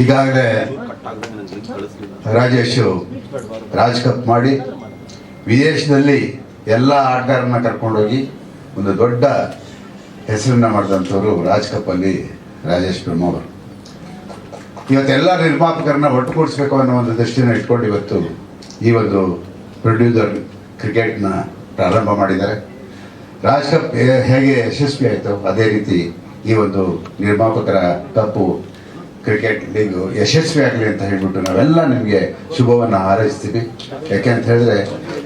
ಈಗಾಗಲೇ ರಾಜೇಶು ರಾಜ್ ಕಪ್ ಮಾಡಿ ವಿದೇಶದಲ್ಲಿ ಎಲ್ಲ ಆಟಗಾರನ್ನ ಕರ್ಕೊಂಡೋಗಿ ಒಂದು ದೊಡ್ಡ ಹೆಸರನ್ನ ಮಾಡಿದಂಥವ್ರು ರಾಜ್ ಕಪ್ಪಲ್ಲಿ ರಾಜೇಶ್ ಬ್ರಹ್ಮವರು ಇವತ್ತೆಲ್ಲ ನಿರ್ಮಾಪಕರನ್ನ ಒಟ್ಟುಗೂಡಿಸ್ಬೇಕು ಅನ್ನೋ ಒಂದು ದೃಷ್ಟಿನ ಇಟ್ಕೊಂಡು ಇವತ್ತು ಈ ಒಂದು ಪ್ರೊಡ್ಯೂಸರ್ ಕ್ರಿಕೆಟ್ನ ಪ್ರಾರಂಭ ಮಾಡಿದ್ದಾರೆ. ರಾಜ್ ಕಪ್ ಹೇಗೆ ಯಶಸ್ವಿ ಆಯಿತು ಅದೇ ರೀತಿ ಈ ಒಂದು ನಿರ್ಮಾಪಕರ ಕಪ್ಪು ಕ್ರಿಕೆಟ್ ಲೀಗು ಯಶಸ್ವಿ ಆಗಲಿ ಅಂತ ಹೇಳ್ಬಿಟ್ಟು ನಾವೆಲ್ಲ ನಿಮಗೆ ಶುಭವನ್ನು ಹಾರೈಸ್ತೀವಿ. ಯಾಕೆ ಅಂತ ಹೇಳಿದ್ರೆ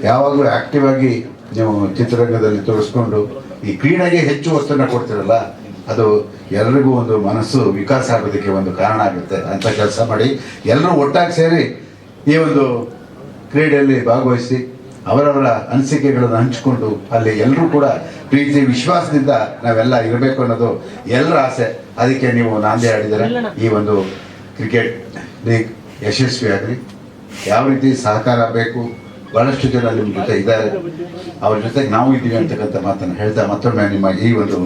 ಯಾವಾಗಲೂ ಆಕ್ಟಿವ್ ಆಗಿ ನೀವು ಚಿತ್ರರಂಗದಲ್ಲಿ ತೋರಿಸ್ಕೊಂಡು ಈ ಕ್ರೀಡೆಗೆ ಹೆಚ್ಚು ಒತ್ತನ್ನು ಕೊಡ್ತಿರಲ್ಲ, ಅದು ಎಲ್ರಿಗೂ ಒಂದು ಮನಸ್ಸು ವಿಕಾಸ ಆಗೋದಕ್ಕೆ ಒಂದು ಕಾರಣ ಆಗುತ್ತೆ. ಅಂತ ಕೆಲಸ ಮಾಡಿ ಎಲ್ಲರೂ ಒಟ್ಟಾಗಿ ಸೇರಿ ಈ ಒಂದು ಕ್ರೀಡೆಯಲ್ಲಿ ಭಾಗವಹಿಸಿ ಅವರವರ ಅನಿಸಿಕೆಗಳನ್ನು ಹಂಚಿಕೊಂಡು ಅಲ್ಲಿ ಎಲ್ಲರೂ ಕೂಡ ಪ್ರೀತಿ, ವಿಶ್ವಾಸದಿಂದ ನಾವೆಲ್ಲ ಇರಬೇಕು ಅನ್ನೋದು ಎಲ್ಲರ ಆಸೆ. ಅದಕ್ಕೆ ನೀವು ನಾಂದಿ ಆಡಿದರೆ ಈ ಒಂದು ಕ್ರಿಕೆಟ್ ಲೀಗ್ ಯಶಸ್ವಿ ಆಗಲಿ ಯಾವ ರೀತಿ ಸಹಕಾರ ಬೇಕು ಬಹಳಷ್ಟು ಜನ ನಿಮ್ಮ ಜೊತೆ ಇದ್ದಾರೆ. ಅವ್ರ ಜೊತೆ ನಾವು ಇದ್ದೀವಿ ಅಂತಕ್ಕಂಥ ಮಾತನ್ನು ಹೇಳ್ತಾ ಮತ್ತೊಮ್ಮೆ ನಿಮ್ಮ ಈ ಒಂದು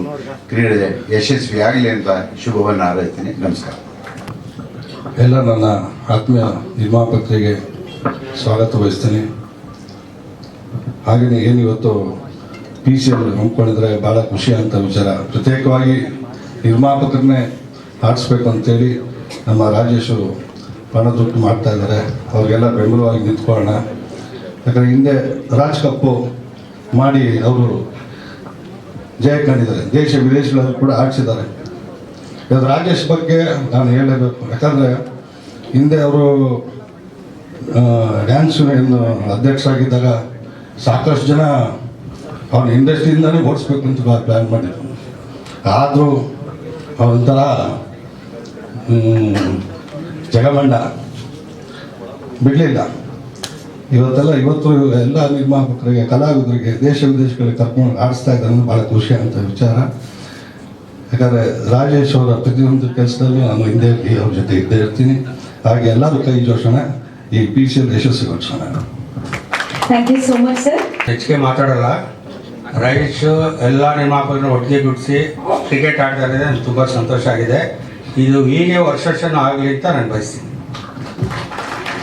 ಕ್ರೀಡೆ ಯಶಸ್ವಿ ಆಗಲಿ ಅಂತ ಶುಭವನ್ನು ಹಾರೈತೀನಿ ನಮಸ್ಕಾರ. ಎಲ್ಲ ನನ್ನ ಆತ್ಮೀಯ ನಿರ್ಮಾಪಕರಿಗೆ ಸ್ವಾಗತ ವಹಿಸ್ತೀನಿ. ಹಾಗೆಯೇ ಏನಿವತ್ತು ಪಿ ಸಿ ಎಲ್ ಹಮ್ಮಿಕೊಂಡಿದ್ರೆ ಭಾಳ ಖುಷಿ ಅಂತ ವಿಚಾರ. ಪ್ರತ್ಯೇಕವಾಗಿ ನಿರ್ಮಾಪಕರನ್ನೇ ಆಡಿಸ್ಬೇಕು ಅಂತೇಳಿ ನಮ್ಮ ರಾಜೇಶು ಪಣ ದುಡ್ಡು ಮಾಡ್ತಾ ಇದ್ದಾರೆ. ಅವ್ರಿಗೆಲ್ಲ ಬೆಂಬಲವಾಗಿ ನಿಂತ್ಕೊಳ್ಳೋಣ. ಯಾಕಂದರೆ ಹಿಂದೆ ರಾಜ್ ಕಪ್ಪು ಮಾಡಿ ಅವರು ಜಯ ಕಂಡಿದ್ದಾರೆ. ದೇಶ ವಿದೇಶಗಳಲ್ಲೂ ಕೂಡ ಆಡಿಸಿದ್ದಾರೆ ಇವತ್ತು ರಾಜೇಶ್ ಬಗ್ಗೆ ನಾನು ಹೇಳಬೇಕು ಯಾಕಂದರೆ ಹಿಂದೆ ಅವರು ಡ್ಯಾನ್ಸ್ ಏನು ಅಧ್ಯಕ್ಷರಾಗಿದ್ದಾಗ ಸಾಕಷ್ಟು ಜನ ಅವ್ರ ಇಂಡಸ್ಟ್ರಿಯಿಂದಲೇ ಓಡಿಸ್ಬೇಕು ಅಂತ ಪ್ಲ್ಯಾನ್ ಮಾಡಿದ್ರು. ಆದರೂ ಒಂಥರ ಹ್ಮ್, ಜಗಮಂಡ. ಬಿಡಲಿಲ್ಲ. ಇವತ್ತೆಲ್ಲ ಇವತ್ತು ಎಲ್ಲ ನಿರ್ಮಾಪಕರಿಗೆ ಕಲಾವಿದರಿಗೆ ದೇಶ ವಿದೇಶಗಳಿಗೆ ಕರ್ಕೊಂಡು ಆಡಿಸ್ತಾ ಇದ್ದಾರೆ ಭಾಳ ಖುಷಿ ಅಂತ ವಿಚಾರ. ಯಾಕಂದರೆ ರಾಜೇಶ್ ಅವರ ಪ್ರತಿಯೊಂದು ಕೆಲಸದಲ್ಲೂ ನಾನು ಹಿಂದೆ ಅವ್ರ ಜೊತೆ ಇದ್ದೇ ಇರ್ತೀನಿ. ಹಾಗೆ ಎಲ್ಲರೂ ಕೈ ಜೋಷಣೆ ಈ P C L ಯಶಸ್ವಿಗೊಳಿಸೋಣ thank you so much sir ಹೆಚ್ಚಿಗೆ ಮಾತಾಡಲ್ಲ. ರಾಜೇಶ್ ಎಲ್ಲ ನಿರ್ಮಾಪಕರನ್ನು ಒಟ್ಟಿಗೆ ಗುಡಿಸಿ ಕ್ರಿಕೆಟ್ ಆಡ್ತಾ ಇರೋದೇ ನನಗೆ ತುಂಬ ಸಂತೋಷ ಆಗಿದೆ. ಇದು ಹೀಗೆ ವರ್ಷ ವರ್ಷನೂ ಆಗಲಿ ಅಂತ ನಾನು ಬಯಸ್ತೀನಿ.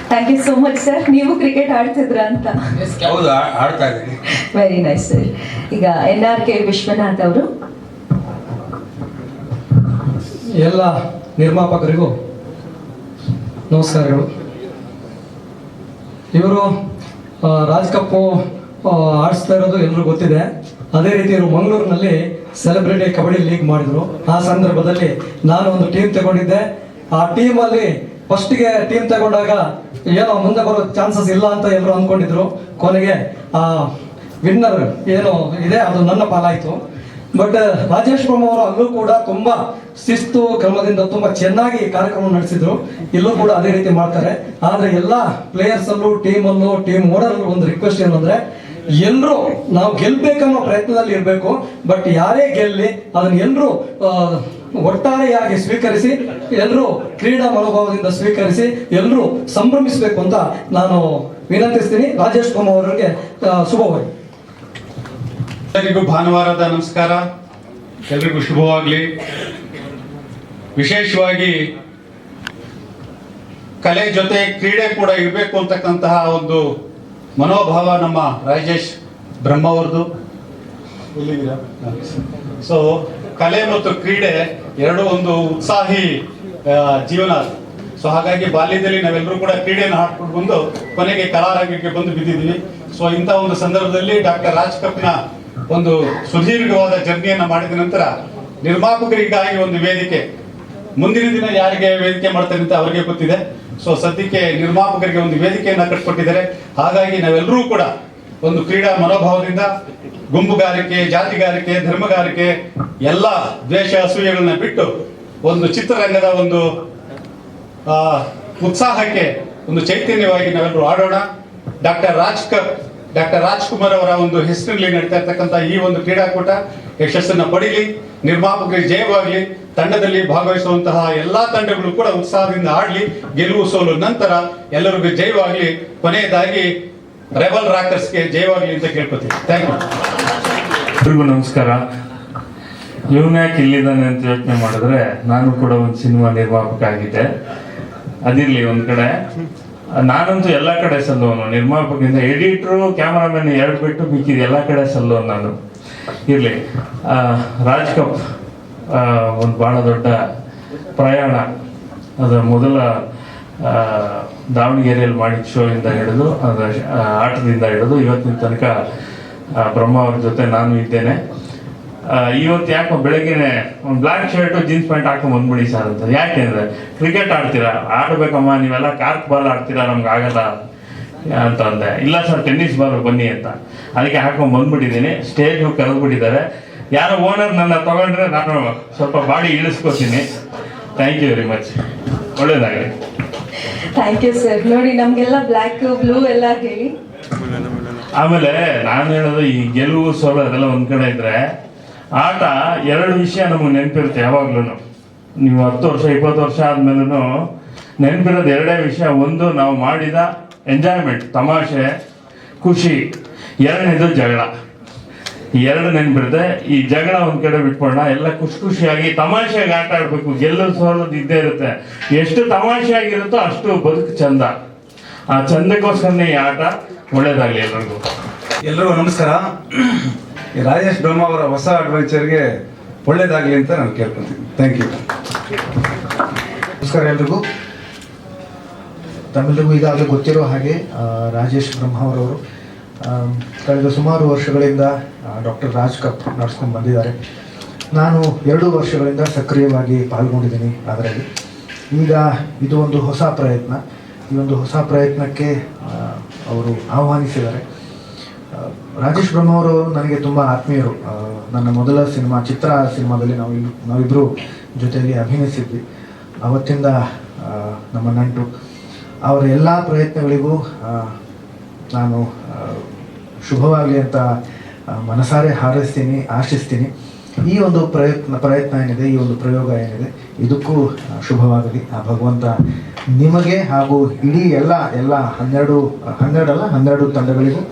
Thank you so much sir ನೀವು ಕ್ರಿಕೆಟ್ ಆಡ್ತಿದ್ರ ಅಂತ. ಹೌದು ಆಡ್ತಾ ಇದ್ದೀನಿ. ವೆರಿ ನೈಸ್ ಸರ್ ಈಗ ಎನ್ ಆರ್ ಕೆ ವಿಶ್ವನಾಥ್ ಅವರು. ಎಲ್ಲ ನಿರ್ಮಾಪಕರಿಗೂ ನಮಸ್ಕಾರಗಳು. ಇವರು ರಾಜ್ ಕಪ್ಪು ಆಡಿಸ್ತಾ ಇರೋದು ಎಲ್ಲರೂ ಗೊತ್ತಿದೆ. ಅದೇ ರೀತಿ ಇವರು ಮಂಗಳೂರಿನಲ್ಲಿ ಸೆಲೆಬ್ರಿಟಿ ಕಬಡ್ಡಿ ಲೀಗ್ ಮಾಡಿದ್ರು. ಆ ಸಂದರ್ಭದಲ್ಲಿ ನಾನು ಒಂದು ಟೀಮ್ ತಗೊಂಡಿದ್ದೆ. ಆ ಟೀಮಲ್ಲಿ ಫಸ್ಟ್ಗೆ ಟೀಮ್ ತಗೊಂಡಾಗ ಏನೋ ಮುಂದೆ ಬರೋ ಚಾನ್ಸಸ್ ಇಲ್ಲ ಅಂತ ಎಲ್ಲರೂ ಅಂದ್ಕೊಂಡಿದ್ರು ಕೊನೆಗೆ, ಆ ವಿನ್ನರ್ ಏನು ಇದೆ, ಅದು ನನ್ನ ಪಾಲಾಯಿತು. ಬಟ್ ರಾಜೇಶ್ ಬ್ರಹ್ಮ ಅವರು ಅಲ್ಲೂ ಕೂಡ ತುಂಬಾ ಶಿಸ್ತು, ಕ್ರಮದಿಂದ ತುಂಬಾ ಚೆನ್ನಾಗಿ ಕಾರ್ಯಕ್ರಮ ನಡೆಸಿದ್ರು. ಇಲ್ಲೂ ಕೂಡ ಅದೇ ರೀತಿ ಮಾಡ್ತಾರೆ. ಆದ್ರೆ ಎಲ್ಲ ಪ್ಲೇಯರ್ಸ್ ಅಲ್ಲೂ ಟೀಮ್ ಅಲ್ಲೂ ಟೀಮ್ ಓಡರ್ ಒಂದು ರಿಕ್ವೆಸ್ಟ್ ಏನಂದ್ರೆ ಎಲ್ಲರೂ ನಾವು ಗೆಲ್ಬೇಕನ್ನೋ ಪ್ರಯತ್ನದಲ್ಲಿ ಇರಬೇಕು, ಬಟ್ ಯಾರೇ ಗೆಲ್ಲಿ ಅದನ್ನ ಎಲ್ಲರೂ ಒಟ್ಟಾರೆಯಾಗಿ ಸ್ವೀಕರಿಸಿ ಎಲ್ಲರೂ ಕ್ರೀಡಾ ಮನೋಭಾವದಿಂದ ಸ್ವೀಕರಿಸಿ ಎಲ್ಲರೂ ಸಂಭ್ರಮಿಸಬೇಕು ಅಂತ ನಾನು ವಿನಂತಿಸ್ತೀನಿ. ರಾಜೇಶ್ ಕುಮಾರ್ ಅವರಿಗೆ ಶುಭವಾಗಿ ಎಲ್ಲರಿಗೂ ಭಾನುವಾರದ ನಮಸ್ಕಾರ. ಎಲ್ರಿಗೂ ಶುಭವಾಗಲಿ. ವಿಶೇಷವಾಗಿ ಕಲೆ ಜೊತೆ ಕ್ರೀಡೆ ಕೂಡ ಇರಬೇಕು ಅಂತಕ್ಕಂತಹ ಒಂದು ಮನೋಭಾವ ನಮ್ಮ ರಾಜೇಶ್ ಬ್ರಹ್ಮ ಅವ್ರದ್ದು. ಸೊ ಕಲೆ ಮತ್ತು ಕ್ರೀಡೆ ಎರಡು ಒಂದು ಉತ್ಸಾಹಿ ಜೀವನ ಸೊ ಹಾಗಾಗಿ ಬಾಲ್ಯದಲ್ಲಿ ನಾವೆಲ್ಲರೂ ಕೂಡ ಕ್ರೀಡೆಯನ್ನು ಹಾಡ್ಕೊಂಡು ಬಂದು ಕೊನೆಗೆ ಕಲಾರಂಗಕ್ಕೆ ಬಂದು ಬಿದ್ದಿದ್ದೀವಿ. ಸೊ ಇಂಥ ಒಂದು ಸಂದರ್ಭದಲ್ಲಿ ಡಾಕ್ಟರ್ ರಾಜ್ ಕಪ್ನ ಒಂದು ಸುದೀರ್ಘವಾದ ಜರ್ನಿಯನ್ನು ಮಾಡಿದ ನಂತರ ನಿರ್ಮಾಪಕರಿಗಾಗಿ ಒಂದು ವೇದಿಕೆ. ಮುಂದಿನ ದಿನ ಯಾರಿಗೆ ವೇದಿಕೆ ಮಾಡ್ತಾರೆ ಅಂತ ಅವರಿಗೆ ಗೊತ್ತಿದೆ. ಸೊ ಸದ್ಯಕ್ಕೆ ನಿರ್ಮಾಪಕರಿಗೆ ಒಂದು ವೇದಿಕೆಯನ್ನ ಕಟ್ಟಿಕೊಟ್ಟಿದ್ದಾರೆ ಹಾಗಾಗಿ ನಾವೆಲ್ಲರೂ ಕೂಡ ಒಂದು ಕ್ರೀಡಾ ಮನೋಭಾವದಿಂದ ಗುಂಪುಗಾರಿಕೆ ಜಾತಿಗಾರಿಕೆ ಧರ್ಮಗಾರಿಕೆ ಎಲ್ಲ ದ್ವೇಷ ಅಸೂಯೆಗಳನ್ನ ಬಿಟ್ಟು ಒಂದು ಚಿತ್ರರಂಗದ ಒಂದು ಆ, ಉತ್ಸಾಹಕ್ಕೆ ಒಂದು ಚೈತನ್ಯವಾಗಿ ನಾವೆಲ್ಲರೂ ಆಡೋಣ. ಡಾಕ್ಟರ್ ರಾಜ್ ಡಾಕ್ಟರ್ ರಾಜ್ಕುಮಾರ್ ಅವರ ಒಂದು ಹೆಸರಿನಲ್ಲಿ ನಡೀತಾ ಇರ್ತಕ್ಕಂಥ ಈ ಒಂದು ಕ್ರೀಡಾಕೂಟ ಯಶಸ್ಸನ್ನು ಪಡೀಲಿ. ನಿರ್ಮಾಪಕರಿಗೆ ಜಯವಾಗಲಿ. ತಂಡದಲ್ಲಿ ಭಾಗವಹಿಸುವಂತಹ ಎಲ್ಲಾ ತಂಡಗಳು ಕೂಡ ಉತ್ಸಾಹದಿಂದ ಆಡ್ಲಿ ಗೆಲುವು ಸೋಲು ನಂತರ ಎಲ್ಲರಿಗೂ ಜೈವಾಗ್ಲಿ ಕೊನೆಯದಾಗಿ ರೆಬಲ್ ರಾಕರ್ಸ್ಗೆ ಜೈವಾಗ್ಲಿ ಅಂತ ಕೇಳ್ಕೊತೀವಿ ಥ್ಯಾಂಕ್ ಯು ನಮಸ್ಕಾರ. ಇವನ್ಯಾಕೆ ಇಲ್ಲಿದ್ದಾನೆ ಅಂತ ಯೋಚನೆ ಮಾಡಿದ್ರೆ ನಾನು ಕೂಡ ಒಂದು ಸಿನಿಮಾ ನಿರ್ಮಾಪಕ ಆಗಿದ್ದೆ. ಅದಿರ್ಲಿ ಒಂದ್ ಕಡೆ. ನಾನಂತೂ ಎಲ್ಲ ಕಡೆ ಸಲ್ಲೋನು ನಿರ್ಮಾಪಕಿಂದ ಎಡಿಟ್ರು ಕ್ಯಾಮರಾಮನ್ ಎರಡು ಬಿಟ್ಟು ಮಿಕ್ಕಿದ ಎಲ್ಲ ಕಡೆ ಸಲ್ಲೋನು ನಾನು. ಇರ್ಲಿ. ಆ, ರಾಜ್ ಕಪ್. ಒಂದು ಬಹಳ ದೊಡ್ಡ ಪ್ರಯಾಣ. ಅದರ ಮೊದಲ ದಾವಣಗೆರೆಯಲ್ಲಿ ಮಾಡಿದ ಶೋಯಿಂದ ಹಿಡಿದು, ಅದರ ಆಟದಿಂದ ಹಿಡಿದು ಇವತ್ತಿನ ತನಕ ಬ್ರಹ್ಮ ಅವ್ರ ಜೊತೆ ನಾನು ಇದ್ದೇನೆ. ಇವತ್ತು ಯಾಕೋ ಬೆಳಗ್ಗೆನೆ ಒಂದು ಬ್ಲ್ಯಾಕ್ ಶರ್ಟ್ ಜೀನ್ಸ್ ಪ್ಯಾಂಟ್ ಹಾಕೊಂಡು ಬಂದ್ಬಿಡಿ ಸರ್ ಅಂತ. ಯಾಕೆಂದ್ರೆ ಕ್ರಿಕೆಟ್ ಆಡ್ತೀರಾ? ಆಡ್ಬೇಕಮ್ಮ, ನೀವೆಲ್ಲ ಕಾರ್ಕ್ ಬಾಲ್ ಆಡ್ತೀರಾ? ನಮ್ಗೆ ಆಗಲ್ಲ ಅಂತ ಅಂದೆ. ಇಲ್ಲ ಸರ್ ಟೆನ್ನಿಸ್ ಬಾಲ್ ಬನ್ನಿ ಅಂತ. ಅದಕ್ಕೆ ಹಾಕೊಂಡು ಬಂದ್ಬಿಟ್ಟಿದ್ದೀನಿ. ಸ್ಟೇಜ್ ಕರೆದ್ಬಿಟ್ಟಿದ್ದಾರೆ. ಯಾರೋ ಓನರ್ ನನ್ನ ತಗೊಂಡ್ರೆ ನಾನು ಸ್ವಲ್ಪ ಬಾಡಿ ಇಳಿಸ್ಕೊತೀನಿ. ಥ್ಯಾಂಕ್ ಯು ವೆರಿ ಮಚ್ ಒಳ್ಳೇದಾಗಲಿ. ಥ್ಯಾಂಕ್ ಯು ಸರ್ ನೋಡಿ ನಮಗೆಲ್ಲ ಬ್ಲ್ಯಾಕ್ ಬ್ಲೂ ಎಲ್ಲ ಹೇಳಿ. ಆಮೇಲೆ ನಾನು ಹೇಳೋದು ಈ ಗೆಲುವು ಸೋಲು ಅದೆಲ್ಲ ಒಂದ್ ಕಡೆ ಇದ್ರೆ ಆಟ ಎರಡು ವಿಷಯ ನಮಗೆ ನೆನಪಿರುತ್ತೆ ಯಾವಾಗ್ಲೂ ನೀವು ಹತ್ತು ವರ್ಷ ಇಪ್ಪತ್ತು ವರ್ಷ ಆದ್ಮೇಲೂ ನೆನಪಿರೋದು ಎರಡೇ ವಿಷಯ. ಒಂದು ನಾವು ಮಾಡಿದ ಎಂಜಾಯ್ಮೆಂಟ್ ತಮಾಷೆ ಖುಷಿ. ಎರಡನೇದು ಜಗಳ. ಎರಡು ನೆನಪಿರುತ್ತೆ. ಈ ಜಗಳ ಒಂದ್ ಕಡೆ ಬಿಟ್ಕೊಳ್ಳೋಣ ಎಲ್ಲ ಖುಷಿ ಖುಷಿಯಾಗಿ ತಮಾಷೆಯಾಗಿ ಆಟ ಆಡ್ಬೇಕು. ಗೆಲ್ಲೋದು ಸೋಲೋದು ಇದ್ದೇ ಇರುತ್ತೆ. ಎಷ್ಟು ತಮಾಷೆಯಾಗಿರುತ್ತೋ ಅಷ್ಟು ಬದುಕು ಚಂದ. ಆ ಚಂದಕ್ಕೋಸ್ಕರನೇ ಈ ಆಟ ಒಳ್ಳೇದಾಗ್ಲಿ ಎಲ್ರಿಗೂ. ಎಲ್ರಿಗೂ ನಮಸ್ಕಾರ. ಈ ರಾಜೇಶ್ ಬ್ರಹ್ಮ ಅವರ ಹೊಸ ಅಡ್ವೆಂಚರ್ಗೆ ಒಳ್ಳೇದಾಗಲಿ ಅಂತ ನಾನು ಕೇಳ್ಕೊತೀನಿ. ಥ್ಯಾಂಕ್ ಯು ನಮಸ್ಕಾರ ಎಲ್ರಿಗೂ. ತಮ್ಮೆಲ್ಲರಿಗೂ ಈಗಾಗಲೇ ಗೊತ್ತಿರೋ ಹಾಗೆ ರಾಜೇಶ್ ಬ್ರಹ್ಮಾವರವರು ಕಳೆದ ಸುಮಾರು ವರ್ಷಗಳಿಂದ ಡಾಕ್ಟರ್ ರಾಜ್ ಕಪ್ ನಡೆಸ್ಕೊಂಡು ಬಂದಿದ್ದಾರೆ. ನಾನು ಎರಡು ವರ್ಷಗಳಿಂದ ಸಕ್ರಿಯವಾಗಿ ಪಾಲ್ಗೊಂಡಿದ್ದೀನಿ ಅದರಲ್ಲಿ. ಈಗ ಇದು ಒಂದು ಹೊಸ ಪ್ರಯತ್ನ. ಈ ಒಂದು ಹೊಸ ಪ್ರಯತ್ನಕ್ಕೆ ಅವರು ಆಹ್ವಾನಿಸಿದ್ದಾರೆ. ರಾಜೇಶ್ ಬ್ರಹ್ಮ ಅವರು ನನಗೆ ತುಂಬ ಆತ್ಮೀಯರು. ನನ್ನ ಮೊದಲ ಸಿನಿಮಾ, ಚಿತ್ರ ಸಿನಿಮಾದಲ್ಲಿ ನಾವು ನಾವಿಬ್ಬರು ಜೊತೆಯಲ್ಲಿ ಅಭಿನಯಿಸಿದ್ವಿ. ಅವತ್ತಿಂದ ನಮ್ಮ ನಂಟು. ಅವರ ಎಲ್ಲ ಪ್ರಯತ್ನಗಳಿಗೂ ನಾನು ಶುಭವಾಗಲಿ ಅಂತ ಮನಸಾರೆ ಹಾರೈಸ್ತೀನಿ, ಆಶಿಸ್ತೀನಿ. ಈ ಒಂದು ಪ್ರಯತ್ನ ಪ್ರಯತ್ನ ಏನಿದೆ, ಈ ಒಂದು ಪ್ರಯೋಗ ಏನಿದೆ, ಇದಕ್ಕೂ ಶುಭವಾಗಲಿ. ಆ, ಭಗವಂತ ನಿಮಗೆ ಹಾಗೂ ಇಡೀ ಎಲ್ಲ ಎಲ್ಲ ಹನ್ನೆರಡು ಹನ್ನೆರಡಲ್ಲ ಹನ್ನೆರಡು ತಂಡಗಳಿಗೂ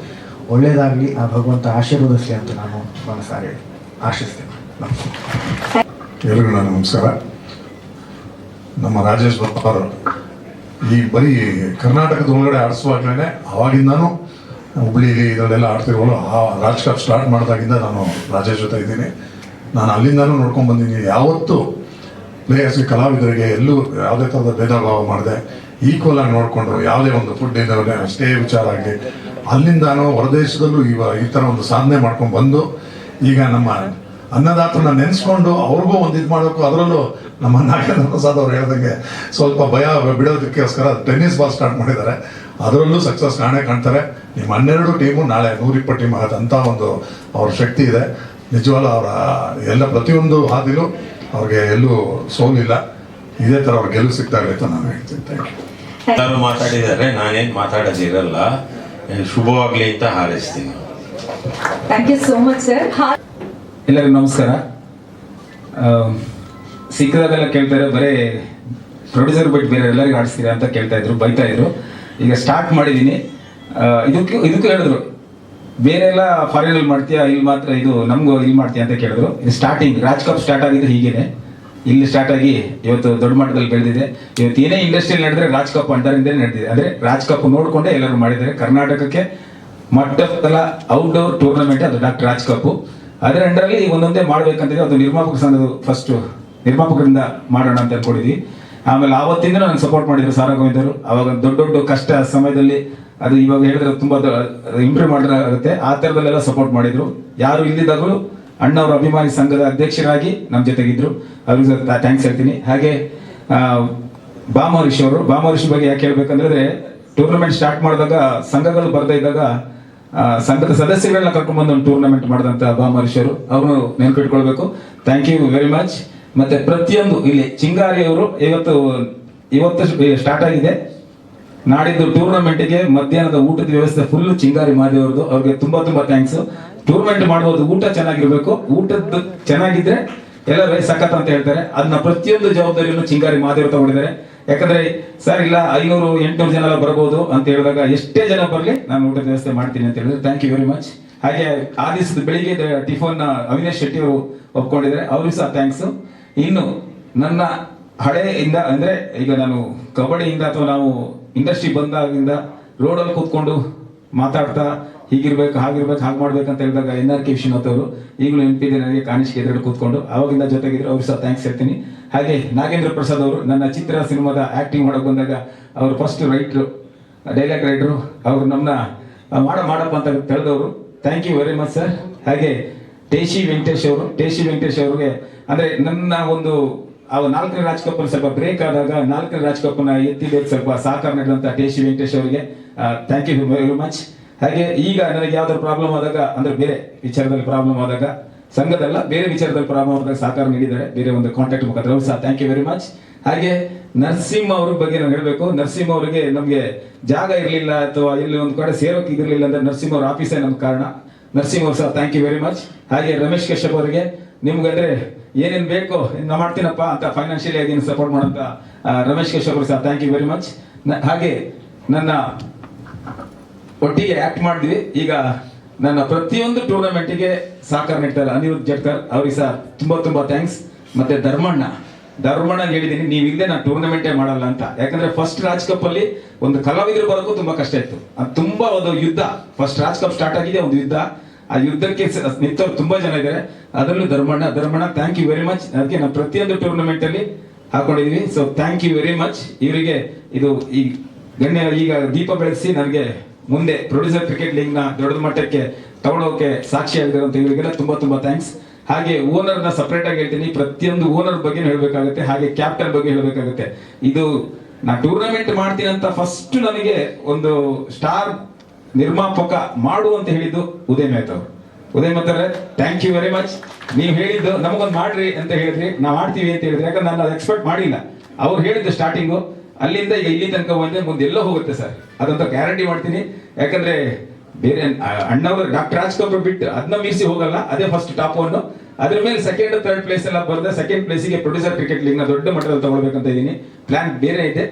ಒಳ್ಳೆಯದಾಗಲಿ. ಆ, ಭಗವಂತ ಆಶೀರ್ವದಿಸಲಿ ಅಂತ ನಾನು ಮನಸಾರೆ ಆಶಿಸ್ತೇನೆ. ನಾನು ನಮಸ್ಕಾರ. ನಮ್ಮ ರಾಜೇಶ್ ಅವರು ಈ ಬರೀ ಕರ್ನಾಟಕದ ಒಳಗಡೆ ಆಡಿಸುವಾಗಲೇ ಅವಾಗಿಂದಾನು ಹುಬ್ಳಿಲಿ ಇದರಲ್ಲೆಲ್ಲ ಆಡ್ತಿರೋಳು ಆ ರಾಜ್ ಕಪ್ ಸ್ಟಾರ್ಟ್ ಮಾಡಿದಾಗಿಂದ ನಾನು ರಾಜೇಶ್ ಜೊತೆ ಇದ್ದೀನಿ. ನಾನು ಅಲ್ಲಿಂದಾನು ನೋಡ್ಕೊಂಡು ಬಂದಿದ್ದೀನಿ ಯಾವತ್ತೂ ಪ್ಲೇಯರ್ಸ್ಗೆ ಕಲಾವಿದರಿಗೆ ಎಲ್ಲೂ ಯಾವುದೇ ಥರದ ಭೇದ ಭಾವ ಮಾಡಿದೆ ಈಕ್ವಲ್ ಆಗಿ ನೋಡಿಕೊಂಡು ಯಾವುದೇ ಒಂದು ಫುಡ್ ಸ್ಟೇ ವಿಚಾರ ಆಗಲಿ, ಅಲ್ಲಿಂದಾನು ಹೊರದೇಶದಲ್ಲೂ ಇವ ಈ ಥರ ಒಂದು ಸಾಧನೆ ಮಾಡ್ಕೊಂಡು ಬಂದು ಈಗ ನಮ್ಮ ಅನ್ನದಾತನ ನೆನೆಸ್ಕೊಂಡು ಅವ್ರಿಗೂ ಒಂದು ಇದು ಮಾಡೋಕ್ಕೂ ಅದರಲ್ಲೂ ನಮ್ಮ ನಾಗೇಂದ್ರ ಪ್ರಸಾದ್ ಅವ್ರು ಹೇಳ್ದಂಗೆ ಸ್ವಲ್ಪ ಭಯ ಬಿಡೋದಕ್ಕೋಸ್ಕರ ಟೆನ್ನಿಸ್ ಬಾಲ್ ಸ್ಟಾರ್ಟ್ ಮಾಡಿದ್ದಾರೆ. ಅದರಲ್ಲೂ ಸಕ್ಸಸ್ ಕಾಣೇ ಕಾಣ್ತಾರೆ. ನಿಮ್ಮ ಹನ್ನೆರಡು ಟೀಮು ನಾಳೆ ನೂರಿಪ್ಪತ್ತು ಟೀಮ್ ಆಗತ್ತಂತ ಒಂದು ಅವ್ರ ಶಕ್ತಿ ಇದೆ. ನಿಜವಾಗ್ಲೂ ಅವರ ಎಲ್ಲ ಪ್ರತಿಯೊಂದು ಹಾದಿಲೂ ಅವ್ರಿಗೆ ಎಲ್ಲೂ ಸೋಲಿಲ್ಲ. ಇದೇ ಥರ ಅವ್ರಿಗೆ ಗೆಲುವು ಸಿಗ್ತಾ ಇರುತ್ತೆ ಅಂತ ನಾನು ಹೇಳ್ತೀನಿ. ಥ್ಯಾಂಕ್ ಯು ಎಲ್ಲರೂ ಮಾತಾಡಿದ್ದಾರೆ. ನಾನೇನು ಮಾತಾಡೋದಿರಲ್ಲ ಶುಭವಾಗಲಿ ಶುಭವಾಗ್ಲಿ ಅಂತ ಹಾರೈಸ್ತೀನಿ. Thank you so much sir ಎಲ್ಲರಿಗೂ ನಮಸ್ಕಾರ. ಆ, ಸಿಕ್ಕಿದಾಗೆಲ್ಲ ಕೇಳ್ತಾರೆ, ಬರೀ ಪ್ರೊಡ್ಯೂಸರ್ ಬಿಟ್ಟು ಬೇರೆ ಎಲ್ಲರಿಗೂ ಆಡಿಸ್ತೀರಾ ಅಂತ ಕೇಳ್ತಾ ಇದ್ರು, ಬೈತಾ ಇದ್ರು. ಈಗ ಸ್ಟಾರ್ಟ್ ಮಾಡಿದ್ದೀನಿ ಇದಕ್ಕೆ, ಇದಕ್ಕೂ ಹೇಳಿದ್ರು, ಬೇರೆ ಎಲ್ಲ ಫಾರಿನಲ್ಲಿ ಮಾಡ್ತೀಯಾ, ಇಲ್ಲಿ ಮಾತ್ರ ಇದು ನಮಗೂ ಇಲ್ಲಿ ಮಾಡ್ತೀಯಾ ಅಂತ ಕೇಳಿದ್ರು. ಇದು ಸ್ಟಾರ್ಟಿಂಗ್ ರಾಜ್ ಕಪ್ ಸ್ಟಾರ್ಟ್ ಆಗಿದ್ದು ಹೀಗೇನೆ. ಇಲ್ಲಿ ಸ್ಟಾರ್ಟ್ ಆಗಿ ಇವತ್ತು ದೊಡ್ಡ ಮಟ್ಟದಲ್ಲಿ ಬೆಳೆದಿದೆ. ಇವತ್ತು ಏನೇ ಇಂಡಸ್ಟ್ರಿಯಲ್ಲಿ ನಡೆದ್ರೆ ರಾಜ್ ಕಪ್ ಅಂಡರಿಂದಲೇ ನಡೆದಿದೆ. ಅಂದ್ರೆ ರಾಜ್ ಕಪ್ ನೋಡಿಕೊಂಡೇ ಎಲ್ಲರೂ ಮಾಡಿದ್ದಾರೆ. ಕರ್ನಾಟಕಕ್ಕೆ ಮಟ್ಟದಲ್ಲ ಔಟ್ಡೋರ್ ಟೂರ್ನಮೆಂಟ್ ಅದು, ಡಾಕ್ಟರ್ ರಾಜ್ ಕಪ್ ಅದರ ಅಂಡರಲ್ಲಿ ಒಂದೊಂದೇ ಮಾಡ್ಬೇಕಂತಿದೆ. ಅದು ನಿರ್ಮಾಪಕ ಸಂಘದ ಫಸ್ಟ್ ನಿರ್ಮಾಪಕರಿಂದ ಮಾಡೋಣ ಅಂತ ಹೇಳ್ಕೊಂಡಿದ್ವಿ ಆಮೇಲೆ ಆವತ್ತಿಂದ ನನಗೆ ಸಪೋರ್ಟ್ ಮಾಡಿದ್ರು ಸಾರಾ ಗೋವಿಂದರು ಅವಾಗ ದೊಡ್ಡ ದೊಡ್ಡ ಕಷ್ಟ ಸಮಯದಲ್ಲಿ ಅದು ಇವಾಗ ಹೇಳಿದ್ರೆ ತುಂಬಾ ಇಂಪ್ರೂವ್ ಮಾಡಿದ್ರೆ ಆ ಥರದಲ್ಲೆಲ್ಲ ಸಪೋರ್ಟ್ ಮಾಡಿದ್ರು. ಯಾರು ಇಲ್ಲಿದ್ದಾಗಲು ಅಣ್ಣವರ ಅಭಿಮಾನಿ ಸಂಘದ ಅಧ್ಯಕ್ಷರಾಗಿ ನಮ್ಮ ಜೊತೆಗಿದ್ರು. ಅವ್ರಿಗೆ ಥ್ಯಾಂಕ್ಸ್ ಹೇಳ್ತೀನಿ. ಹಾಗೆ ಬಾಮಹರೀಶ್ ಅವರು ಬಾಮಹರೀಶ್ ಬಗ್ಗೆ ಯಾಕೆ ಹೇಳ್ಬೇಕಂದ್ರೆ ಟೂರ್ನಮೆಂಟ್ ಸ್ಟಾರ್ಟ್ ಮಾಡಿದಾಗ ಸಂಘಗಳು ಬರ್ತಾ ಇದ್ದಾಗ ಸಂಘದ ಸದಸ್ಯಗಳನ್ನ ಕರ್ಕೊಂಡ್ಬಂದು ಒಂದು ಟೂರ್ನಮೆಂಟ್ ಮಾಡಿದಂತ ಬಾಮಹರೀಶ್ ಅವರು. ಅವರು ನೆನ್ಪಿಟ್ಕೊಳ್ಬೇಕು. ಥ್ಯಾಂಕ್ ಯು ವೆರಿ ಮಚ್ ಮತ್ತೆ ಪ್ರತಿಯೊಂದು ಇಲ್ಲಿ ಚಿಂಗಾರಿ ಅವರು ಇವತ್ತು ಇವತ್ತು ಸ್ಟಾರ್ಟ್ ಆಗಿದೆ. ನಾಡಿದ್ದು ಟೂರ್ನಮೆಂಟ್ಗೆ ಮಧ್ಯಾಹ್ನದ ಊಟದ ವ್ಯವಸ್ಥೆ ಫುಲ್ ಚಿಂಗಾರಿ ಮಾದೇವ್ರದ್ದು ಅವ್ರಿಗೆ ತುಂಬಾ ತುಂಬಾ ಥ್ಯಾಂಕ್ಸ್ ಟೂರ್ನಮೆಂಟ್ ಮಾಡ್ಬೋದು ಊಟ ಚೆನ್ನಾಗಿರ್ಬೇಕು. ಊಟದ್ದು ಚೆನ್ನಾಗಿದ್ರೆ ಎಲ್ಲರೂ ಸಖತ್ ಅಂತ ಹೇಳ್ತಾರೆ. ಅದನ್ನ ಪ್ರತಿಯೊಂದು ಜವಾಬ್ದಾರಿಯನ್ನು ಚಿಂಗಾರಿ ಮಾದೇವ್ರು ತಗೊಂಡಿದ್ದಾರೆ. ಯಾಕಂದ್ರೆ, ಸರ್, ಇಲ್ಲ, ಐನೂರು, ಎಂಟ್ನೂರು ಜನ ಬರಬಹುದು ಅಂತ ಹೇಳಿದಾಗ ಎಷ್ಟೇ ಜನ ಬರಲಿ, ನಾನು ಊಟದ ವ್ಯವಸ್ಥೆ ಮಾಡ್ತೀನಿ ಅಂತ ಹೇಳಿದ್ರೆ. ಥ್ಯಾಂಕ್ ಯು ವೆರಿ ಮಚ್ ಹಾಗೆ ಆ ದಿವಸದ ಬೆಳಿಗ್ಗೆ ಟಿಫನ್, ಅವಿನಾಶ್ ಶೆಟ್ಟಿ ಅವರು ಒಪ್ಕೊಂಡಿದ್ದಾರೆ. ಅವ್ರಿಗೂ ಸಹ ಥ್ಯಾಂಕ್ಸ್ ಇನ್ನು ನನ್ನ ಹಳೆಯಿಂದ, ಅಂದ್ರೆ ಈಗ ನಾನು ಕಬಡ್ಡಿಯಿಂದ ಅಥವಾ ನಾವು ಇಂಡಸ್ಟ್ರಿ ಬಂದಾಗಿಂದ ರೋಡಲ್ಲಿ ಕೂತ್ಕೊಂಡು ಮಾತಾಡ್ತಾ ಹೀಗಿರ್ಬೇಕು, ಹಾಗಿರ್ಬೇಕು, ಹಾಗೆ ಮಾಡ್ಬೇಕಂತ ಹೇಳಿದಾಗ ಎನ್ ಆರ್ ಕೆ ವಿಶ್ವನಾಥ್ ಅವರು ಈಗಲೂ ನೆನಪಿದೆ ನನಗೆ ಕಾಣಿಸಿಕೆ ಎದುರು ಕೂತ್ಕೊಂಡು ಅವಾಗಿಂದ ಜೊತೆಗಿದ್ರು ಅವ್ರಿಗೆ ಸಹ ಥ್ಯಾಂಕ್ಸ್ ಹೇಳ್ತೀನಿ. ಹಾಗೆ ನಾಗೇಂದ್ರ ಪ್ರಸಾದ್ ಅವರು ನನ್ನ ಚಿತ್ರ ಸಿನಿಮಾದ ಆಕ್ಟಿಂಗ್ ಮಾಡಕ್ ಬಂದಾಗ ಅವರು ಫಸ್ಟ್ ರೈಟ್ರು ಡೈಲಾಗ್ ರೈಟ್ರು ಅವರು ನಮ್ಮನ್ನ ಮಾಡ, ಮಾಡಪ್ಪ ಅಂತ ತಿಳಿದವರು. Thank you very much sir ಹಾಗೆ ಟೇಶಿ ವೆಂಕಟೇಶ್ ಅವರು ಟೇಶಿ ವೆಂಕಟೇಶ್ ಅವರಿಗೆ ಅಂದ್ರೆ ನನ್ನ ಒಂದು, ಆ ನಾಲ್ಕನೇ ರಾಜ್ ಸ್ವಲ್ಪ ಬ್ರೇಕ್ ಆದಾಗ ನಾಲ್ಕನೇ ರಾಜ್ ಕಪ್ನ ಸ್ವಲ್ಪ ಸಹಕಾರ ನೀಡಿದಂತ ಟೇಶಿ ವೆಂಕಟೇಶ್ ಅವರಿಗೆ ಥ್ಯಾಂಕ್ ಯು ವೆರಿ ಮಚ್ ಹಾಗೆ ಈಗ ನನಗೆ ಯಾವ್ದಾದ್ರು ಪ್ರಾಬ್ಲಮ್ ಆದಾಗ, ಅಂದ್ರೆ ಬೇರೆ ವಿಚಾರದಲ್ಲಿ ಪ್ರಾಬ್ಲಮ್ ಆದಾಗ, ಸಂಘದಲ್ಲ, ಬೇರೆ ವಿಚಾರದಲ್ಲಿ ಪ್ರಾಬ್ಲಮ್ ಆದಾಗ ಸಹಕಾರ ನೀಡಿದ್ದಾರೆ, ಬೇರೆ ಒಂದು ಕಾಂಟ್ಯಾಕ್ಟ್ ಮುಖಾಂತರ. ಸಹ ಥ್ಯಾಂಕ್ ಯು ವೆರಿ ಮಚ್ ಹಾಗೆ ನರಸಿಂಹ ಅವ್ರ ಬಗ್ಗೆ ನಾನು ಹೇಳಬೇಕು. ನರಸಿಂಹ ಅವರಿಗೆ ನಮಗೆ ಜಾಗ ಇರಲಿಲ್ಲ ಅಥವಾ ಇಲ್ಲಿ ಒಂದು ಕಡೆ ಸೇರೋಕೆ ಇರಲಿಲ್ಲ ಅಂದ್ರೆ ನರಸಿಂಹ ಅವ್ರ ಆಫೀಸೇ ನಮ್ಗೆ ಕಾರಣ. ನರಸಿಂಹ ಅವ್ರು ಸಹ ಥ್ಯಾಂಕ್ ಯು ವೆರಿ ಮಚ್ ಹಾಗೆ ರಮೇಶ್ ಕಶ್ಯಪ್ ಅವರಿಗೆ, ನಿಮ್ಗಂದ್ರೆ ಏನೇನ್ ಬೇಕೋ ನಾ ಮಾಡ್ತೀನಪ್ಪ ಅಂತ ಫೈನಾನ್ಷಿಯಲಿ ಆಗಿ ಸಪೋರ್ಟ್ ಮಾಡಂತ ರಮೇಶ್ ಕಿಶೋರ್ ಅವರು sir thank you very much ಹಾಗೆ ನನ್ನ ಒಟ್ಟಿಗೆ ಆಕ್ಟ್ ಮಾಡಿದ್ವಿ. ಈಗ ನನ್ನ ಪ್ರತಿಯೊಂದು ಟೂರ್ನಮೆಂಟಿಗೆ ಸಹಕಾರ ನೀಡ್ತಾರೆ ಅನಿರುದ್ ಜಟ್ಕರ್ ಅವ್ರಿಗೆ ಸರ್ ತುಂಬಾ ತುಂಬಾ ಥ್ಯಾಂಕ್ಸ್ ಮತ್ತೆ ಧರ್ಮಣ್ಣ ಧರ್ಮಣ್ಣ ಹೇಳಿದ್ದೀನಿ, ನೀವು ಇಲ್ಲದೆ ನಾನು ಟೂರ್ನಮೆಂಟೇ ಮಾಡಲ್ಲ ಅಂತ. ಯಾಕಂದ್ರೆ ಫಸ್ಟ್ ರಾಜ್ ಕಪ್ ಅಲ್ಲಿ ಒಂದು ಕಲಾವಿದರು ಬರೋಕ್ಕೂ ತುಂಬಾ ಕಷ್ಟ ಇತ್ತು. ಅದು ತುಂಬಾ ಒಂದು ಯುದ್ಧ. ಫಸ್ಟ್ ರಾಜ್ ಕಪ್ ಸ್ಟಾರ್ಟ್ ಆಗಿದೆ, ಒಂದು ಯುದ್ಧ. ಆ ಯುದ್ಧಕ್ಕೆ ನಿಂತವ್ರು ತುಂಬಾ ಜನ ಇದ್ದಾರೆ. ಅದರಲ್ಲೂ Dharmanna Dharmanna thank you very much ಅದಕ್ಕೆ ನಾವು ಪ್ರತಿಯೊಂದು ಟೂರ್ನಮೆಂಟ್ ಅಲ್ಲಿ ಹಾಕೊಂಡಿದೀವಿ so thank you very much ಇವರಿಗೆ ಇದು ಈ ಗಣ್ಯ ಈಗ ದೀಪ ಬೆಳೆಸಿ ನನಗೆ ಮುಂದೆ ಪ್ರೊಡ್ಯೂಸರ್ ಕ್ರಿಕೆಟ್ ಲೀಗ್ನ ದೊಡ್ಡ ಮಟ್ಟಕ್ಕೆ ತಗೊಳ್ಳೋಕೆ ಸಾಕ್ಷಿ ಆಗಿರುವಂತ ಇವರಿಗೆಲ್ಲ ತುಂಬಾ ತುಂಬಾ ಥ್ಯಾಂಕ್ಸ್ ಹಾಗೆ ಓನರ್ನ ಸಪರೇಟ್ ಆಗಿ ಹೇಳ್ತೀನಿ. ಪ್ರತಿಯೊಂದು ಓನರ್ ಬಗ್ಗೆ ಹೇಳ್ಬೇಕಾಗುತ್ತೆ. ಹಾಗೆ ಕ್ಯಾಪ್ಟನ್ ಬಗ್ಗೆ ಹೇಳ್ಬೇಕಾಗುತ್ತೆ. ಇದು ನಾ ಟೂರ್ನಮೆಂಟ್ ಮಾಡ್ತೀನಿ ಅಂತ ಫಸ್ಟ್ ನನಗೆ ಒಂದು ಸ್ಟಾರ್ ನಿರ್ಮಾಪಕ ಮಾಡು ಅಂತ ಹೇಳಿದ್ದು ಉದಯ ಮೆಹ್ತಾ ಅವರು. ಉದಯ ಮೆಹ್ತಾರೆ ಥ್ಯಾಂಕ್ ಯು ವೆರಿ ಮಚ್ ನೀವು ಹೇಳಿದ್ದು ನಮಗೊಂದು ಮಾಡ್ರಿ ಅಂತ ಹೇಳಿದ್ರಿ, ನಾವು ಮಾಡ್ತೀವಿ ಅಂತ ಹೇಳಿದ್ರಿ, ಯಾಕಂದ್ರೆ ನಾನು ಅದು ಎಕ್ಸ್ಪೆಕ್ಟ್ ಮಾಡಿಲ್ಲ. ಅವ್ರು ಹೇಳಿದ್ದು ಸ್ಟಾರ್ಟಿಂಗು ಅಲ್ಲಿಂದ ಈಗ ಇಲ್ಲಿ ತನಕ ಬಂದ್ರೆ ಮುಂದೆ ಎಲ್ಲೋ ಹೋಗುತ್ತೆ ಸರ್. ಅದಂತ ಗ್ಯಾರಂಟಿ ಮಾಡ್ತೀನಿ. ಯಾಕಂದ್ರೆ ಬೇರೆ ಅಣ್ಣವರು, ಡಾಕ್ಟರ್ ರಾಜ್ ಕಪೂರ್ ಬಿಟ್ಟು ಅದನ್ನ ಮೀರಿಸಿ ಹೋಗಲ್ಲ, ಅದೇ ಫಸ್ಟ್ ಟಾಪ್ ಒನ್ ಅದ್ರ ಮೇಲೆ ಸೆಕೆಂಡ್ ಥರ್ಡ್ ಪ್ಲೇಸ್ ಎಲ್ಲ ಬರೆದ ಸೆಕೆಂಡ್ ಪ್ಲೇಸಿಗೆ ಪ್ರೊಡ್ಯೂಸರ್ ಕ್ರಿಕೆಟ್ ಲೀಗ್ನ ದೊಡ್ಡ ಮಟ್ಟದಲ್ಲಿ ತಗೊಳ್ಬೇಕಂತ ಇದ್ದೀನಿ. ಪ್ಲಾನ್ ಬೇರೆ ಇದೆ.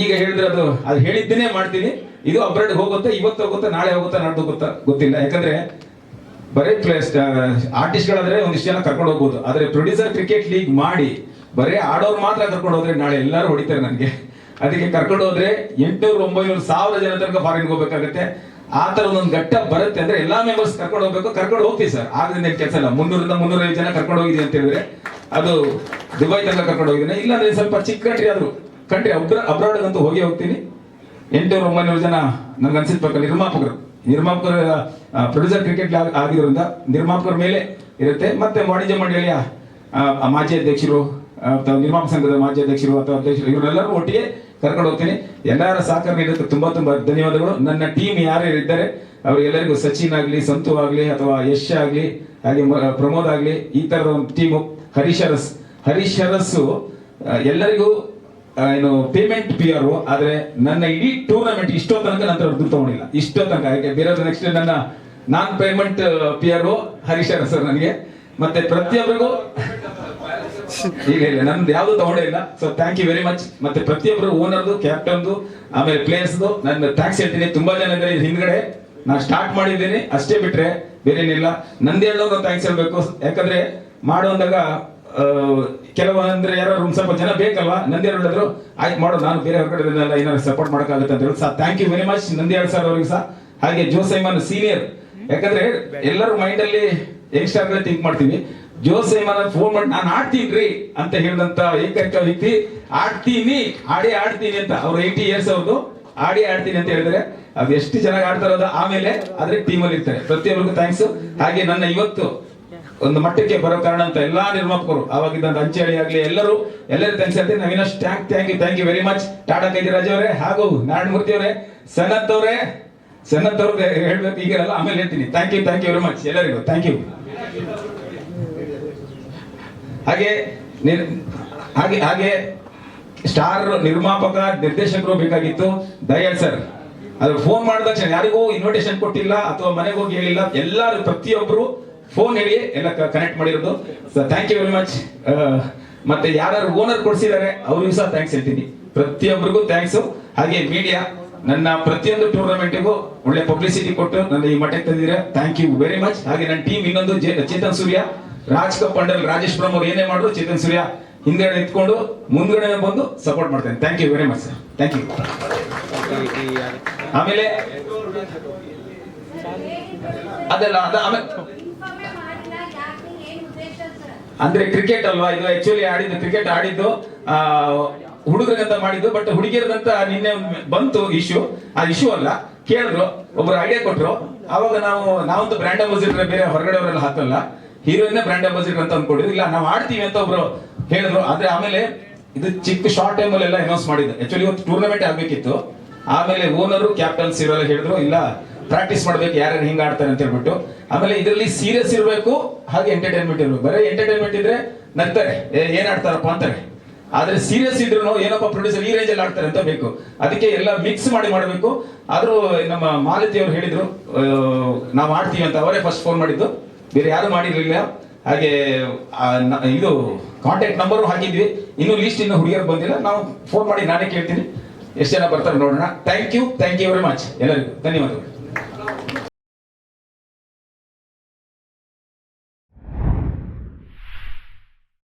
ಈಗ ಹೇಳಿದ್ರೆ ಅದು ಅದು ಹೇಳಿದ್ದೇನೆ ಮಾಡ್ತೀನಿ. ಇದು ಅಬ್ರಾಡ್ ಹೋಗುತ್ತೆ, ಇವತ್ತು ಹೋಗುತ್ತೆ, ನಾಳೆ ಹೋಗುತ್ತಾ, ನಾಡ್ದು ಗೊತ್ತಾ ಗೊತ್ತಿಲ್ಲ. ಯಾಕಂದ್ರೆ ಬರೀ ಪ್ಲೇಸ್ ಆರ್ಟಿಸ್ಟ್ಗಳಾದ್ರೆ ಒಂದಿಷ್ಟು ಜನ ಕರ್ಕೊಂಡು ಹೋಗ್ಬೋದು. ಆದ್ರೆ ಪ್ರೊಡ್ಯೂಸರ್ ಕ್ರಿಕೆಟ್ ಲೀಗ್ ಮಾಡಿ, ಬರೀ ಆಡೋರು ಮಾತ್ರ ಕರ್ಕೊಂಡು ಹೋದ್ರೆ ನಾಳೆ ಎಲ್ಲರೂ ಹೊಡಿತಾರೆ ನನಗೆ. ಅದಕ್ಕೆ ಕರ್ಕೊಂಡು ಹೋದ್ರೆ ಎಂಟುನೂರು, ಒಂಬೈನೂರು, ಸಾವಿರ ಜನ ತನಕ ಫಾರಿನ್ ಹೋಗ್ಬೇಕಾಗತ್ತೆ. ಆ ತರ ಒಂದೊಂದು ಘಟ್ಟ ಬರುತ್ತೆ ಅಂದ್ರೆ ಎಲ್ಲಾ ಮೆಂಬರ್ಸ್ ಕರ್ಕೊಂಡು ಹೋಗ್ಬೇಕು, ಕರ್ಕೊಂಡು ಹೋಗ್ತೀವಿ ಸರ್ ಆಗದಿಂದ ಕೆಲಸ ಇಲ್ಲ. ಮುನ್ನೂರಿಂದ ಮುನ್ನೂರೈದು ಜನ ಕರ್ಕೊಂಡು ಹೋಗಿದ್ದೀನಿ ಅಂತ ಹೇಳಿದ್ರೆ ಅದು ದುಬೈ ತನಕ ಕರ್ಕೊಂಡು ಹೋಗಿದ್ದೀನಿ. ಇಲ್ಲಾಂದ್ರೆ ಸ್ವಲ್ಪ ಚಿಕ್ಕ ಕಂಟ್ರಿ ಆದ್ರು ಕಂಟ್ರಿ ಅಬ್ರಾಡ್ ಅಂತೂ ಹೋಗಿ ಹೋಗ್ತೀನಿ. ಎಂಟುನೂರ ಒಂಬೈನೂರು ಜನ ನನ್ಗೆ ಅನ್ಸಿದ ಪ್ರಕಾರ ನಿರ್ಮಾಪಕರು. ನಿರ್ಮಾಪಕರ ಪ್ರೊಡ್ಯೂಸರ್ ಕ್ರಿಕೆಟ್ ಆಗಿರೋದ್ರಿಂದ ನಿರ್ಮಾಪಕರ ಮೇಲೆ ಇರುತ್ತೆ. ಮತ್ತೆ ವಾಣಿಜ್ಯ ಮಂಡಳಿಯ ಮಾಜಿ ಅಧ್ಯಕ್ಷರು ಅಥವಾ ನಿರ್ಮಾಪಕ ಸಂಘದ ಮಾಜಿ ಅಧ್ಯಕ್ಷರು ಅಥವಾ ಅಧ್ಯಕ್ಷರು ಇವರೆಲ್ಲರೂ ಒಟ್ಟಿಗೆ ಕರ್ಕೊಂಡು ಹೋಗ್ತೀನಿ. ಎಲ್ಲರ ಸಹಕಾರ ನೀಡೋದಕ್ಕೆ ತುಂಬಾ ತುಂಬಾ ಧನ್ಯವಾದಗಳು. ನನ್ನ ಟೀಮ್ ಯಾರ್ಯಾರು ಇದ್ದಾರೆ, ಅವರಿಗೆಲ್ಲರಿಗೂ ಸಚಿನ್ ಆಗಲಿ, ಸಂತು ಆಗಲಿ, ಅಥವಾ ಯಶ್ ಆಗಲಿ, ಹಾಗೆ ಪ್ರಮೋದ್ ಆಗಲಿ, ಈ ಥರದ ಒಂದು ಟೀಮು ಹರೀಶ್ ಅರಸ್ ಹರೀಶ್ ಅರಸ್ಸು ಎಲ್ಲರಿಗೂ ಏನು ಪೇಮೆಂಟ್ ಪಿ ಆರ್ ಆದ್ರೆ ನನ್ನ ಇಡೀ ಟೂರ್ನಮೆಂಟ್ ಇಷ್ಟೋ ತನಕ ನಂತರ ದುಡ್ಡು ತಗೊಂಡಿಲ್ಲ. ಇಷ್ಟೋ ತನಕ. ಯಾಕೆ ಬೇರೆ ನೆಕ್ಸ್ಟ್ ನನ್ನ ನಾನ್ payment P R Harish sir ನನಗೆ. ಮತ್ತೆ ಪ್ರತಿಯೊಬ್ಬರಿಗೂ ಇಲ್ಲ ಇಲ್ಲ ನಮ್ದು ಯಾವ್ದು ತಗೊಂಡೇ ಇಲ್ಲ so thank you very much ಮತ್ತೆ ಪ್ರತಿಯೊಬ್ಬರು ಓನರ್ದು ಕ್ಯಾಪ್ಟನ್ದು ಆಮೇಲೆ ಪ್ಲೇಯರ್ಸ್ದು ನನ್ನ ಥ್ಯಾಂಕ್ಸ್ ಹೇಳ್ತೀನಿ. ತುಂಬಾ ಜನ ಇದ್ದಾರೆ ಹಿಂದ್ಗಡೆ ನಾನು ಸ್ಟಾರ್ಟ್ ಮಾಡಿದ್ದೀನಿ. ಅಷ್ಟೇ ಬಿಟ್ರೆ ಬೇರೆ ಏನಿಲ್ಲ ನಂದು ಹೇಳೋದು ಥ್ಯಾಂಕ್ಸ್ ಹೇಳ್ಬೇಕು. ಯಾಕಂದ್ರೆ ಮಾಡುವಂದಾಗ ಆ, ಕೆಲವಂದ್ರೆ ಯಾರೋ ಸ್ವಲ್ಪ ಜನ ಬೇಕಲ್ವಾ? ನಂದಿ ಹೇಳಿದ್ರು, ಆಯ್ತು ಮಾಡೋ ನಾನು ಬೇರೆ ಕಡೆ ಏನಾದ್ರು ಸಪೋರ್ಟ್ ಮಾಡಕ್ಕಾಗುತ್ತೆ ಅಂತ ಹೇಳಿ sir thank you very much Nandi sir ಅವ್ರಿಗೆ ಸಹ. ಹಾಗೆ ಜೋಸೈಮನ್ ಸೀನಿಯರ್ ಯಾಕಂದ್ರೆ ಎಲ್ಲರೂ ಮೈಂಡ್ ಅಲ್ಲಿ ಯಂಗ್ಸ್ಟರ್ ಥಿಂಕ್ ಮಾಡ್ತೀವಿ. ಜೋಸೈಮನ್ ಫೋನ್ ಮಾಡಿ, ನಾನು ಆಡ್ತೀನಿ ರೀ ಅಂತ ಹೇಳಿದಂತ ಏಕೈಕ ವ್ಯಕ್ತಿ, ಆಡ್ತೀನಿ, ಆಡಿ, ಆಡ್ತೀನಿ ಅಂತ. ಅವ್ರು ಏಯ್ಟಿ ಇಯರ್ಸ್ ಅವ್ರದ್ದು ಆಡಿ, ಆಡ್ತೀನಿ ಅಂತ ಹೇಳಿದ್ರೆ ಅದು ಎಷ್ಟು ಚೆನ್ನಾಗಿ ಆಡ್ತಾರೋದು ಆಮೇಲೆ ಅದ್ರ ಅಲ್ಲಿ ಇರ್ತಾರೆ. ಪ್ರತಿಯೊಬ್ಬರಿಗೂ ಥ್ಯಾಂಕ್ಸ್ ಹಾಗೆ ನನ್ನ ಇವತ್ತು ಒಂದು ಮಟ್ಟಕ್ಕೆ ಬರೋ ಕಾರಣ ಅಂತ ಎಲ್ಲಾ ನಿರ್ಮಾಪಕರು ಅವಾಗಿದ್ದ ಅಂಚಳಿ ಆಗ್ಲಿ, ಎಲ್ಲರೂ ಎಲ್ಲರೂ ಹೇಳ್ತೀನಿ ನವೀನಶ್ thank thank you thank you very much Tata ಕೈದಿರಾಜ್ ಅವರೇ ಹಾಗೂ ನಾರಾಯಣಮೂರ್ತಿ ಅವರೇ, ಸನತ್ ಅವರೇ, ಸನತ್ ಅವ್ರದ್ದು ಹೇಳ್ಬೇಕು ಈಗಿರಲ್ಲ ಆಮೇಲೆ ಹೇಳ್ತೀನಿ. Thank you thank you very much ಎಲ್ಲರಿಗೂ ಥ್ಯಾಂಕ್ ಯು ಹಾಗೆ ಹಾಗೆ ಹಾಗೆ ಸ್ಟಾರ್ ನಿರ್ಮಾಪಕ, ನಿರ್ದೇಶಕರು ಬೇಕಾಗಿತ್ತು. ದಯಾಳ್ ಸರ್ ಅದ್ರ ಫೋನ್ ಮಾಡಿದ ತಕ್ಷಣ ಯಾರಿಗೂ ಇನ್ವಿಟೇಷನ್ ಕೊಟ್ಟಿಲ್ಲ, ಅಥವಾ ಮನೆಗೆ ಹೋಗಿ ಹೇಳಿಲ್ಲ. ಎಲ್ಲರೂ ಪ್ರತಿಯೊಬ್ಬರು ಫೋನ್ ಹೇಳಿ, ಎಲ್ಲ ಕನೆಕ್ಟ್ ಮಾಡಿರೋದು. ಥ್ಯಾಂಕ್ ಯು ವೆರಿ ಮಚ್ ಮತ್ತೆ ಯಾರು ಓನರ್ ಕೊಡಿಸಿದ್ದಾರೆ, ಅವ್ರಿಗೂ ಸಹ ಥ್ಯಾಂಕ್ಸ್ ಹೇಳ್ತೀನಿ. ಪ್ರತಿಯೊಬ್ಬರಿಗೂ ಥ್ಯಾಂಕ್ಸ್ ಹಾಗೆ ಮೀಡಿಯಾ ನನ್ನ ಪ್ರತಿಯೊಂದು ಟೂರ್ನಮೆಂಟಿಗೂ ಒಳ್ಳೆ ಪಬ್ಲಿಸಿಟಿ ಕೊಟ್ಟು ನನ್ನ ಈ ಮಟ್ಟಕ್ಕೆ ತಂದಿದ್ದೀರಾ. ಥ್ಯಾಂಕ್ ಯು ವೆರಿ ಮಚ್ ಹಾಗೆ ನನ್ನ ಟೀಮ್ ಇನ್ನೊಂದು ಚೇತನ್ ಸೂರ್ಯ, ರಾಜ್ ಕಪ್ ಅಂಡರ್ ರಾಜೇಶ್ ಬ್ರಹ್ಮ ಅವ್ರು ಏನೇ ಮಾಡಿದ್ರು ಚೇತನ್ ಸೂರ್ಯ ಹಿಂದೆ ನಿಂತ್ಕೊಂಡು ಮುಂದ್ಗಡೆ ಬಂದು ಸಪೋರ್ಟ್ ಮಾಡ್ತೇನೆ. Thank you very much sir thank you ಆಮೇಲೆ ಅದೆಲ್ಲ ಅದ ಆಮೇಲೆ ಅಂದ್ರೆ ಕ್ರಿಕೆಟ್ ಅಲ್ವಾ? ಇದು ಆಕ್ಚುಲಿ ಆಡಿದ್ದು ಕ್ರಿಕೆಟ್ ಆಡಿದ್ದು ಹುಡುಗರಿಗಂತ ಮಾಡಿದ್ದು ಬಟ್ ಹುಡುಗಿಯರ್ಗಂತ ನಿನ್ನೆ ಬಂತು ಇಶ್ಯೂ ಆ ಇಶ್ಯೂ ಅಲ್ಲ, ಕೇಳಿದ್ರು, ಒಬ್ರು ಐಡಿಯಾ ಕೊಟ್ರು. ಅವಾಗ ನಾವು, ನಾವಂತೂ ಬ್ರ್ಯಾಂಡ್ ಅಂಬಾಸಿಡರ್ ಬೇರೆ ಹೊರಗಡೆಯವರೆಲ್ಲ ಹಾಕಲ್ಲ. ಹೀರೋಯಿನ್ ಬ್ರ್ಯಾಂಡ್ ಅಂಬಾಸಿಡರ್ ಅಂತ ಅಂದ್ಕೊಂಡಿದ್ರು. ಇಲ್ಲ, ನಾವು ಆಡ್ತೀವಿ ಅಂತ ಒಬ್ರು ಹೇಳಿದ್ರು. ಆದ್ರೆ ಆಮೇಲೆ ಇದು ಚಿಕ್ಕ ಶಾರ್ಟ್ ಟೈಮ್ ಅಲ್ಲೆಲ್ಲ ಅನೌನ್ಸ್ ಮಾಡಿದ್ದೆ. ಆಕ್ಚುಲಿ ಇವತ್ತು ಟೂರ್ನಮೆಂಟ್ ಆಗ್ಬೇಕಿತ್ತು. ಆಮೇಲೆ ಓನರು ಕ್ಯಾಪ್ಟನ್ಸ್ ಇರೋಲ್ಲ ಹೇಳಿದ್ರು, ಇಲ್ಲ ಪ್ರಾಕ್ಟೀಸ್ ಮಾಡ್ಬೇಕು, ಯಾರ್ಯಾರು ಹಿಂಗ್ ಆಡ್ತಾರೆ ಅಂತ ಹೇಳ್ಬಿಟ್ಟು. ಆಮೇಲೆ ಇದರಲ್ಲಿ ಸೀರಿಯಸ್ ಇರಬೇಕು, ಹಾಗೆ ಎಂಟರ್ಟೈನ್ಮೆಂಟ್ ಇರಬೇಕು. ಬರೀ ಎಂಟರ್ಟೈನ್ಮೆಂಟ್ ಇದ್ರೆ ನಗ್ತಾರೆ. ಏನ್ ಆಡ್ತಾರಪ್ಪ ಅಂತಾರೆ. ಆದ್ರೆ ಸೀರಿಯಸ್ ಇದ್ರು ಏನಪ್ಪ ಪ್ರೊಡ್ಯೂಸರ್ ಈ ರೇಂಜ್ ಅಲ್ಲಿ ಆಡ್ತಾರೆ ಅಂತ ಬೇಕು. ಅದಕ್ಕೆ ಎಲ್ಲ ಮಿಕ್ಸ್ ಮಾಡಿ ಮಾಡಬೇಕು. ಆದ್ರೂ ನಮ್ಮ ಮಾಲತಿ ಅವರು ಹೇಳಿದ್ರು ನಾವು ಆಡ್ತೀವಿ ಅಂತ. ಅವರೇ ಫಸ್ಟ್ ಫೋನ್ ಮಾಡಿದ್ದು. ಬೇರೆ ಯಾರು ಮಾಡಿರ್ಲಿಲ್ಲ. ಹಾಗೆ ಇದು ಕಾಂಟ್ಯಾಕ್ಟ್ ನಂಬರು ಹಾಕಿದ್ವಿ. ಇನ್ನು ಲೀಸ್ಟ್ ಇನ್ನು ಹುಡುಗಿಯರು ಬಂದಿಲ್ಲ. ನಾವು ಫೋನ್ ಮಾಡಿ ನಾನೇ ಕೇಳ್ತೀನಿ. ಎಷ್ಟು ಜನ ಬರ್ತಾರೆ ನೋಡೋಣ. Thank you thank you very much ಎಲ್ಲರಿಗೂ ಧನ್ಯವಾದಗಳು.